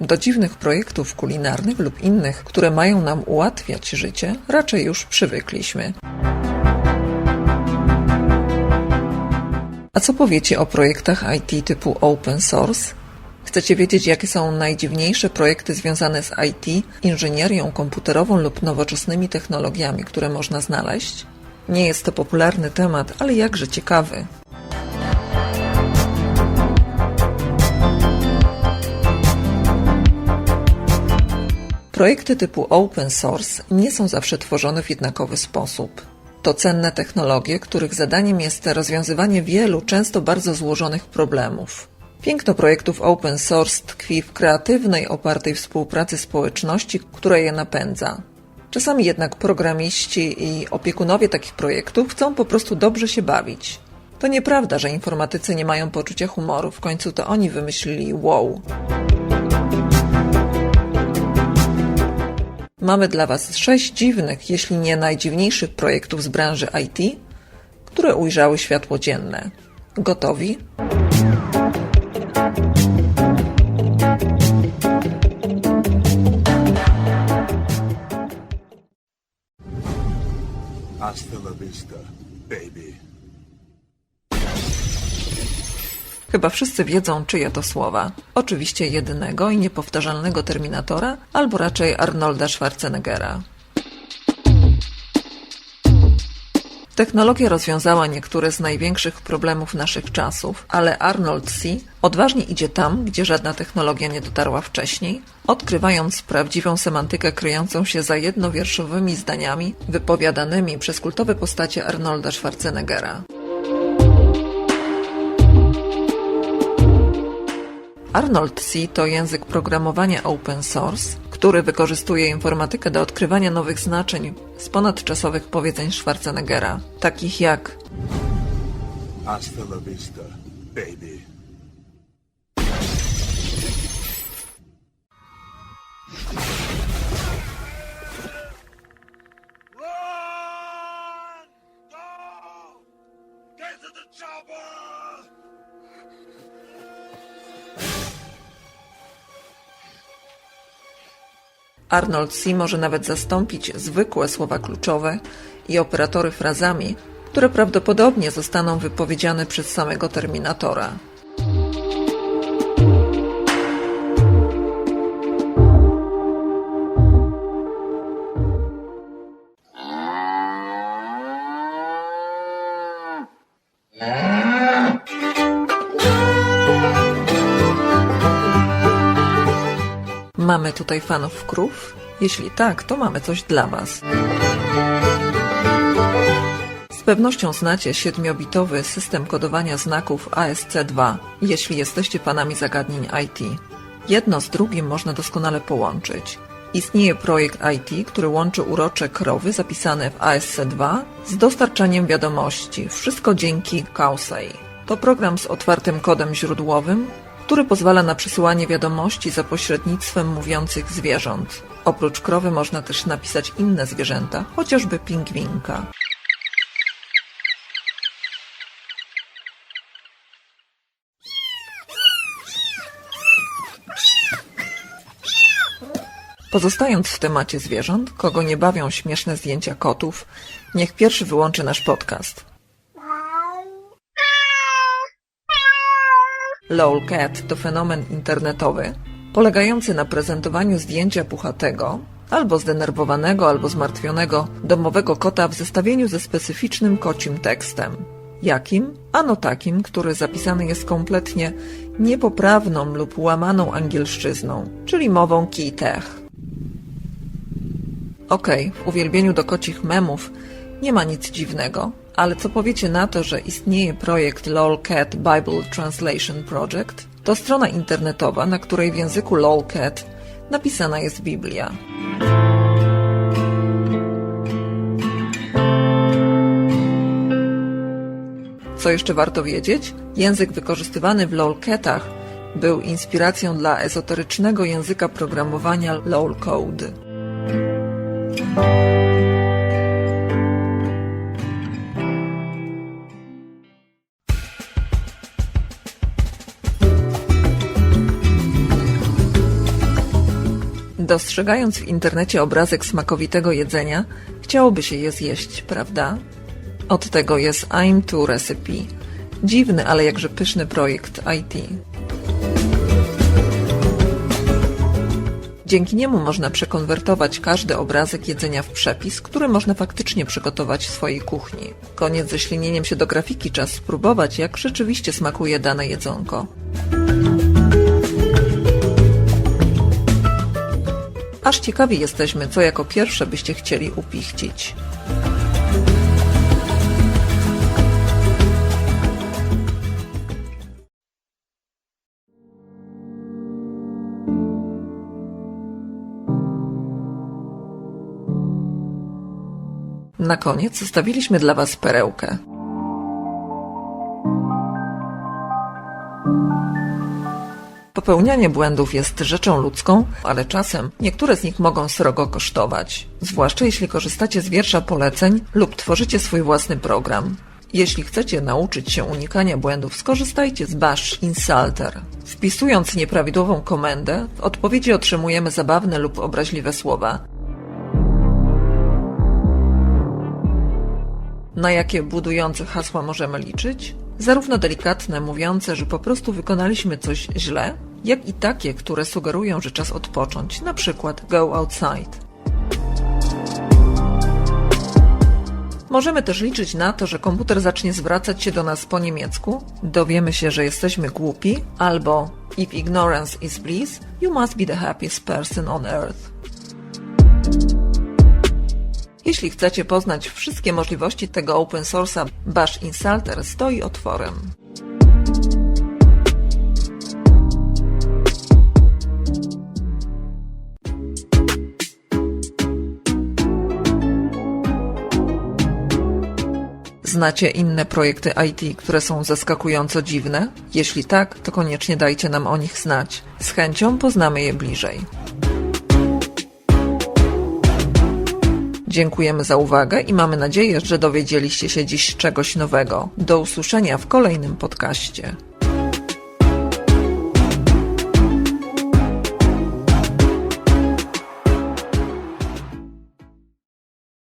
Do dziwnych projektów kulinarnych lub innych, które mają nam ułatwiać życie, raczej już przywykliśmy. A co powiecie o projektach IT typu open source? Chcecie wiedzieć, jakie są najdziwniejsze projekty związane z IT, inżynierią komputerową lub nowoczesnymi technologiami, które można znaleźć? Nie jest to popularny temat, ale jakże ciekawy. Projekty typu open source nie są zawsze tworzone w jednakowy sposób. To cenne technologie, których zadaniem jest rozwiązywanie wielu, często bardzo złożonych problemów. Piękno projektów open source tkwi w kreatywnej, opartej współpracy społeczności, która je napędza. Czasami jednak programiści i opiekunowie takich projektów chcą po prostu dobrze się bawić. To nieprawda, że informatycy nie mają poczucia humoru, w końcu to oni wymyślili WoW. Mamy dla Was sześć dziwnych, jeśli nie najdziwniejszych projektów z branży IT, które ujrzały światło dzienne. Gotowi? Hasta la vista, baby. Chyba wszyscy wiedzą, czyje to słowa. Oczywiście jedynego i niepowtarzalnego Terminatora, albo raczej Arnolda Schwarzeneggera. Technologia rozwiązała niektóre z największych problemów naszych czasów, ale Arnold C. odważnie idzie tam, gdzie żadna technologia nie dotarła wcześniej, odkrywając prawdziwą semantykę kryjącą się za jednowierszowymi zdaniami wypowiadanymi przez kultowe postacie Arnolda Schwarzeneggera. Arnold C to język programowania open source, który wykorzystuje informatykę do odkrywania nowych znaczeń z ponadczasowych powiedzeń Schwarzeneggera, takich jak Hasta la vista, baby. Run! Arnold C może nawet zastąpić zwykłe słowa kluczowe i operatory frazami, które prawdopodobnie zostaną wypowiedziane przez samego Terminatora. Mamy tutaj fanów krów? Jeśli tak, to mamy coś dla Was. Z pewnością znacie siedmiobitowy system kodowania znaków ASC2, jeśli jesteście fanami zagadnień IT. Jedno z drugim można doskonale połączyć. Istnieje projekt IT, który łączy urocze krowy zapisane w ASC2 z dostarczaniem wiadomości. Wszystko dzięki Kausei. To program z otwartym kodem źródłowym, który pozwala na przesyłanie wiadomości za pośrednictwem mówiących zwierząt. Oprócz krowy można też napisać inne zwierzęta, chociażby pingwinka. Pozostając w temacie zwierząt, kogo nie bawią śmieszne zdjęcia kotów, niech pierwszy wyłączy nasz podcast. LOLCAT to fenomen internetowy, polegający na prezentowaniu zdjęcia puchatego, albo zdenerwowanego, albo zmartwionego domowego kota w zestawieniu ze specyficznym kocim tekstem. Jakim? Ano takim, który zapisany jest kompletnie niepoprawną lub łamaną angielszczyzną, czyli mową keytech. Okej, w uwielbieniu do kocich memów nie ma nic dziwnego, ale co powiecie na to, że istnieje projekt LOLCAT Bible Translation Project? To strona internetowa, na której w języku LOLCAT napisana jest Biblia. Co jeszcze warto wiedzieć? Język wykorzystywany w LOLCATach był inspiracją dla ezoterycznego języka programowania LOLCode. Dostrzegając w internecie obrazek smakowitego jedzenia, chciałoby się je zjeść, prawda? Od tego jest I'm to Recipe. Dziwny, ale jakże pyszny projekt IT. Dzięki niemu można przekonwertować każdy obrazek jedzenia w przepis, który można faktycznie przygotować w swojej kuchni. Koniec ze ślinieniem się do grafiki, czas spróbować, jak rzeczywiście smakuje dane jedzonko. Aż ciekawi jesteśmy, co jako pierwsze byście chcieli upichcić. Na koniec zostawiliśmy dla Was perełkę. Popełnianie błędów jest rzeczą ludzką, ale czasem niektóre z nich mogą srogo kosztować. Zwłaszcza jeśli korzystacie z wiersza poleceń lub tworzycie swój własny program. Jeśli chcecie nauczyć się unikania błędów, skorzystajcie z Bash Insulter. Wpisując nieprawidłową komendę, w odpowiedzi otrzymujemy zabawne lub obraźliwe słowa. Na jakie budujące hasła możemy liczyć? Zarówno delikatne, mówiące, że po prostu wykonaliśmy coś źle, jak i takie, które sugerują, że czas odpocząć, na przykład go outside. Możemy też liczyć na to, że komputer zacznie zwracać się do nas po niemiecku, dowiemy się, że jesteśmy głupi, albo If ignorance is bliss, you must be the happiest person on earth. Jeśli chcecie poznać wszystkie możliwości tego open source'a, Bash Insulter stoi otworem. Znacie inne projekty IT, które są zaskakująco dziwne? Jeśli tak, to koniecznie dajcie nam o nich znać. Z chęcią poznamy je bliżej. Dziękujemy za uwagę i mamy nadzieję, że dowiedzieliście się dziś czegoś nowego. Do usłyszenia w kolejnym podcaście.